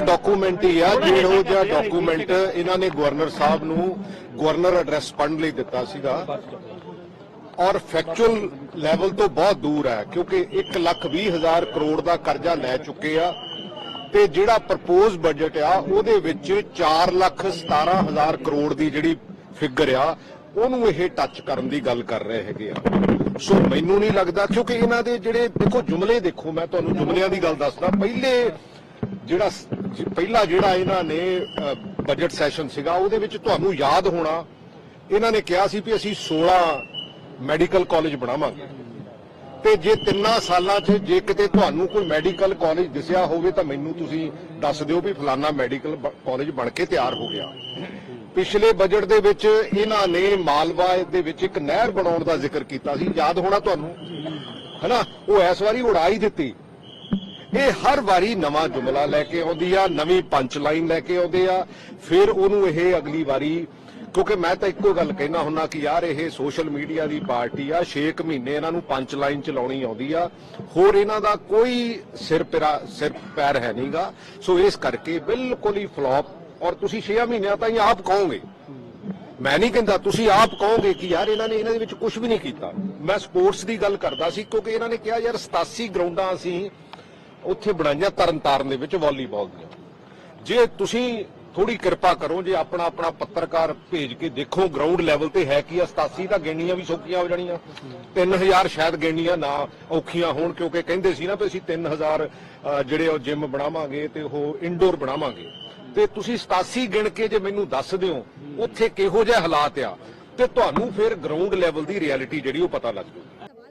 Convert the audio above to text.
Document ਹੀ ਆ, ਜਿਹੋ ਜਿਹਾ ਡਾਕੂਮੈਂਟ ਇਹਨਾਂ ਨੇ ਗਵਰਨਰ ਸਾਹਿਬ ਨੂੰ ਗਵਰਨਰ ਐਡਰੈਸ ਪੜਨ ਲਈ ਦਿੱਤਾ ਸੀਗਾ। ਔਰ ਫੈਕਚੁਅਲ ਲੈਵਲ ਤੋਂ ਬਹੁਤ ਦੂਰ ਹੈ, ਕਿਉਂਕਿ 1 ਲੱਖ 20 ਹਜ਼ਾਰ ਕਰੋੜ ਦਾ ਕਰਜ਼ਾ ਲੈ ਚੁੱਕੇ ਆ ਤੇ ਜਿਹੜਾ ਪ੍ਰਪੋਜ਼ ਬਜਟ ਆ, ਉਹਦੇ ਵਿੱਚ 4 ਲੱਖ 17 ਹਜ਼ਾਰ ਕਰੋੜ ਦੀ ਜਿਹੜੀ ਫਿਗਰ ਆ, ਉਹਨੂੰ ਇਹ ਟੱਚ ਕਰਨ ਦੀ ਗੱਲ ਕਰ ਰਹੇ ਹੈਗੇ ਆ। ਸੋ ਮੈਨੂੰ ਨਹੀਂ ਲੱਗਦਾ, ਕਿਉਂਕਿ ਇਹਨਾਂ ਦੇ ਜਿਹੜੇ ਦੇਖੋ, ਜੁਮਲੇ ਦੇਖੋ, ਮੈਂ ਤੁਹਾਨੂੰ ਜੁਮਲਿਆਂ ਦੀ ਗੱਲ ਦੱਸਦਾ, ਪਹਿਲੇ ਜਿਹੜਾ ਪਹਿਲਾ ਜਿਹੜਾ ਇਹਨਾਂ ਨੇ ਬਜਟ ਸੈਸ਼ਨ ਸੀਗਾ, ਉਹਦੇ ਵਿੱਚ ਤੁਹਾਨੂੰ ਯਾਦ ਹੋਣਾ, ਇਹਨਾਂ ਨੇ ਕਿਹਾ ਸੀ ਵੀ ਅਸੀਂ 16 ਮੈਡੀਕਲ ਕਾਲਜ ਬਣਾਵਾਂਗੇ। ਤੇ ਜੇ ਤਿੰਨਾਂ ਸਾਲਾਂ 'ਚ ਜੇ ਕਿਤੇ ਤੁਹਾਨੂੰ ਕੋਈ ਮੈਡੀਕਲ ਕਾਲਜ ਦਿਸਿਆ ਹੋਵੇ ਤਾਂ ਮੈਨੂੰ ਤੁਸੀਂ ਦੱਸ ਦਿਓ ਵੀ ਫਲਾਨਾ ਮੈਡੀਕਲ ਕਾਲਜ ਬਣ ਕੇ ਤਿਆਰ ਹੋ ਗਿਆ। ਪਿਛਲੇ ਬਜਟ ਦੇ ਵਿੱਚ ਇਹਨਾਂ ਨੇ ਮਾਲਵਾ ਦੇ ਵਿੱਚ ਇੱਕ ਨਹਿਰ ਬਣਾਉਣ ਦਾ ਜ਼ਿਕਰ ਕੀਤਾ ਸੀ। ਯਾਦ ਹੋਣਾ ਤੁਹਾਨੂੰ? ਹਨਾ? ਉਹ ਇਸ ਵਾਰੀ ਉਡਾ ਹੀ ਦਿੱਤੀ। ਇਹ ਹਰ ਵਾਰੀ ਨਵਾਂ ਜੁਮਲਾ ਲੈ ਕੇ ਆਉਂਦੀ ਆ, ਨਵੀਂ ਪੰਚ ਲਾਈਨ ਲੈ ਕੇ ਆਉਂਦੇ ਆ। ਫਿਰ ਉਹਨੂੰ ਇਹ ਅਗਲੀ ਵਾਰੀ, ਕਿਉਂਕਿ ਮੈਂ ਤਾਂ ਇੱਕੋ ਗੱਲ ਕਹਿਣਾ ਹੁੰਨਾ ਕਿ ਯਾਰ ਇਹ ਸੋਸ਼ਲ ਮੀਡੀਆ ਦੀ ਪਾਰਟੀ ਆ 6 ਮਹੀਨੇ ਇਹਨਾਂ ਨੂੰ ਪੰਚ ਲਾਈਨ ਚਲਾਉਣੀ ਆਉਂਦੀ ਆ। ਹੋਰ ਇਹਨਾਂ ਦਾ ਕੋਈ ਸਿਰ ਸਿਰ ਪੈਰ ਹੈ ਨਹੀਂਗਾ। ਸੋ ਇਸ ਕਰਕੇ ਬਿਲਕੁਲ ਹੀ ਫਲॉप ਔਰ ਤੁਸੀਂ 6 ਮਹੀਨਿਆਂ ਤਾਈਂ ਆਪ ਕਹੋਗੇ। ਮੈਂ ਨਹੀਂ ਕਹਿੰਦਾ, ਤੁਸੀਂ ਆਪ ਕਹੋਗੇ ਕਿ ਯਾਰ ਇਹਨਾਂ ਨੇ ਇਹਨਾਂ ਦੇ ਵਿੱਚ ਕੁਝ ਵੀ ਨਹੀਂ ਕੀਤਾ। ਮੈਂ ਸਪੋਰਟਸ ਦੀ ਗੱਲ ਕਰਦਾ ਸੀ, ਕਿਉਂਕਿ ਇਹਨਾਂ ਨੇ ਕਿਹਾ, ਯਾਰ 87 ਗਰਾਊਂਡਾਂ ਅਸੀਂ ਉੱਥੇ ਬਣਾਈਆਂ ਤਰਨਤਾਰਨ ਦੇ ਵਿੱਚ ਵਾਲੀਬਾਲ ਦੀਆਂ। ਜੇ ਤੁਸੀਂ ਥੋੜੀ ਕਿਰਪਾ ਕਰੋ ਜੇ ਆਪਣਾ ਆਪਣਾ ਪੱਤਰਕਾਰ ਭੇਜ ਕੇ ਦੇਖੋ ਗਰਾਊਂਡ ਲੈਵਲ ਤੇ ਹੈ ਕੀ ਆ 87 ਤਾਂ ਗੇਣੀਆਂ ਵੀ ਸੌਖੀਆਂ ਹੋ ਜਾਣੀਆਂ। 3000 ਸ਼ਾਇਦ ਗੇਣੀਆਂ ਨਾ ਔਖੀਆਂ ਹੋਣ ਕਿਉਂਕਿ ਕਹਿੰਦੇ ਸੀ ਨਾ ਵੀ ਅਸੀਂ 3000 ਅ, ਜਿਹੜੇ ਉਹ ਜਿਮ ਬਣਾਵਾਂਗੇ ਤੇ ਉਹ ਇਨਡੋਰ ਬਣਾਵਾਂਗੇ। ਤੇ ਤੁਸੀਂ 87 ਗਿਣ ਕੇ ਜੇ ਮੈਨੂੰ ਦੱਸ ਦਿਓ ਉੱਥੇ ਕਿਹੋ ਜਿਹੇ ਹਾਲਾਤ ਆ? ਤੇ ਤੁਹਾਨੂੰ ਫਿਰ ਗਰਾਊਂਡ ਲੈਵਲ ਦੀ ਰਿਐਲਿਟੀ ਜਿਹੜੀ ਉਹ ਪਤਾ ਲੱਗ ਜੂ।